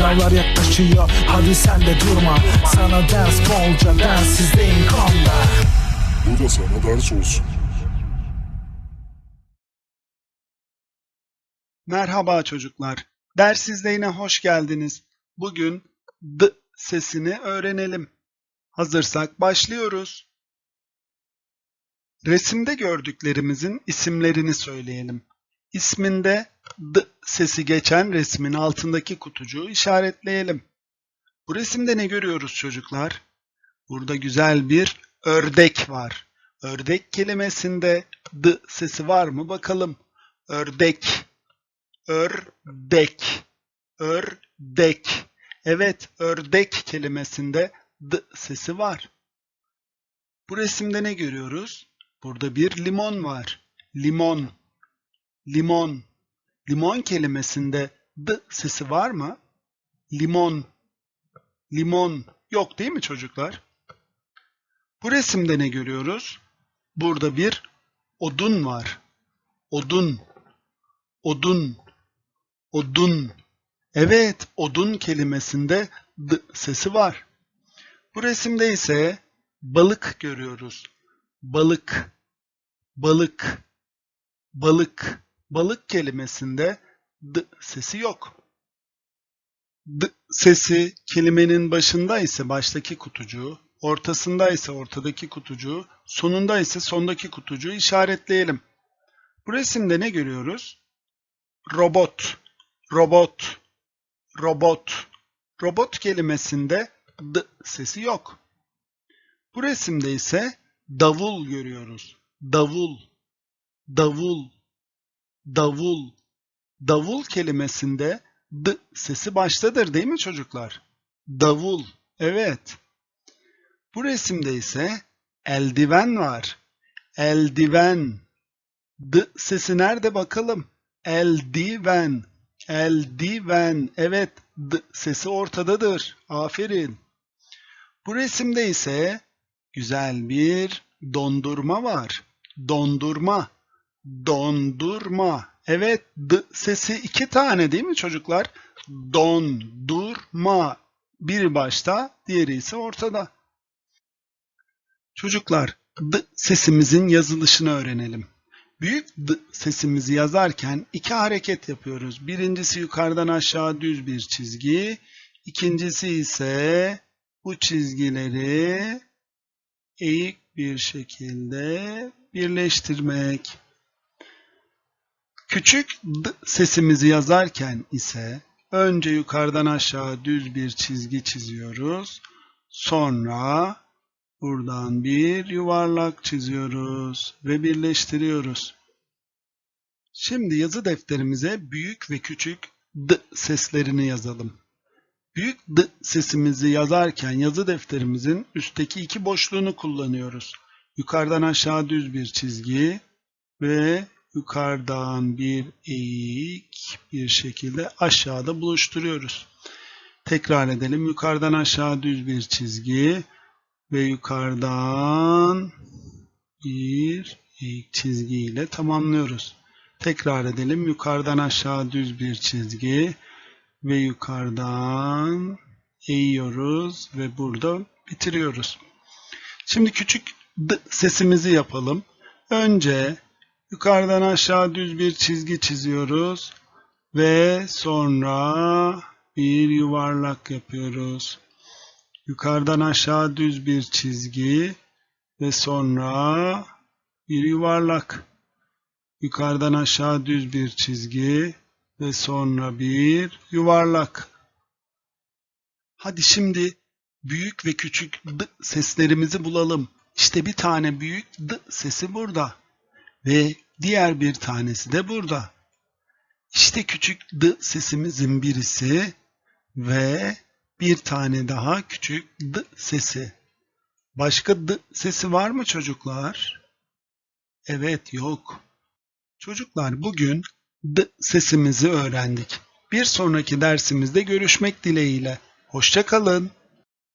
Sınavlar yaklaşıyor hadi sen de durma Sana ders bolca densizdeyim konuda Bu da sana ders olsun. Merhaba çocuklar. Ders izleyine hoş geldiniz. Bugün d sesini öğrenelim. Hazırsak başlıyoruz. Resimde gördüklerimizin isimlerini söyleyelim. İsminde d sesi geçen resmin altındaki kutucuğu işaretleyelim. Bu resimde ne görüyoruz çocuklar? Burada güzel bir ördek var. Ördek kelimesinde d sesi var mı bakalım. Ördek. Ördek. Ördek. Evet, ördek kelimesinde d sesi var. Bu resimde ne görüyoruz? Burada bir limon var. Limon. Limon. Limon kelimesinde d sesi var mı? Limon. Limon. Yok değil mi çocuklar? Bu resimde ne görüyoruz? Burada bir odun var. Odun. Odun. Odun. Evet, odun kelimesinde d sesi var. Bu resimde ise balık görüyoruz. Balık. Balık. Balık. Balık kelimesinde d sesi yok. D sesi kelimenin başında ise baştaki kutucuğu, ortasında ise ortadaki kutucuğu, sonunda ise sondaki kutucuğu işaretleyelim. Bu resimde ne görüyoruz? Robot, robot, robot. Robot kelimesinde d sesi yok. Bu resimde ise davul görüyoruz. Davul, davul, davul. Davul kelimesinde d sesi baştadır değil mi çocuklar? Davul, evet. Bu resimde ise eldiven var. Eldiven. D sesi nerede bakalım? Eldiven. Eldiven. Evet, d sesi ortadadır. Aferin. Bu resimde ise güzel bir dondurma var. Dondurma. Dondurma. Evet, d sesi iki tane değil mi çocuklar? Dondurma. Bir başta, diğeri ise ortada. Çocuklar, d sesimizin yazılışını öğrenelim. Büyük d sesimizi yazarken iki hareket yapıyoruz. Birincisi yukarıdan aşağı düz bir çizgi. İkincisi ise bu çizgileri eğik bir şekilde birleştirmek. Küçük d sesimizi yazarken ise önce yukarıdan aşağı düz bir çizgi çiziyoruz. Sonra buradan bir yuvarlak çiziyoruz ve birleştiriyoruz. Şimdi yazı defterimize büyük ve küçük d seslerini yazalım. Büyük d sesimizi yazarken yazı defterimizin üstteki iki boşluğunu kullanıyoruz. Yukarıdan aşağı düz bir çizgi ve yukarıdan bir eğik bir şekilde aşağıda buluşturuyoruz. Tekrar edelim. Yukarıdan aşağı düz bir çizgi ve yukarıdan bir eğik çizgi ile tamamlıyoruz. Tekrar edelim. Yukarıdan aşağı düz bir çizgi ve yukarıdan eğiyoruz ve burada bitiriyoruz. Şimdi küçük sesimizi yapalım. Önce yukarıdan aşağı düz bir çizgi çiziyoruz ve sonra bir yuvarlak yapıyoruz. Yukarıdan aşağı düz bir çizgi ve sonra bir yuvarlak. Yukarıdan aşağı düz bir çizgi ve sonra bir yuvarlak. Hadi şimdi büyük ve küçük d seslerimizi bulalım. İşte bir tane büyük d sesi burada ve diğer bir tanesi de burada. İşte küçük d sesimizin birisi ve bir tane daha küçük d sesi. Başka d sesi var mı çocuklar? Evet yok. Çocuklar bugün d sesimizi öğrendik. Bir sonraki dersimizde görüşmek dileğiyle. Hoşça kalın.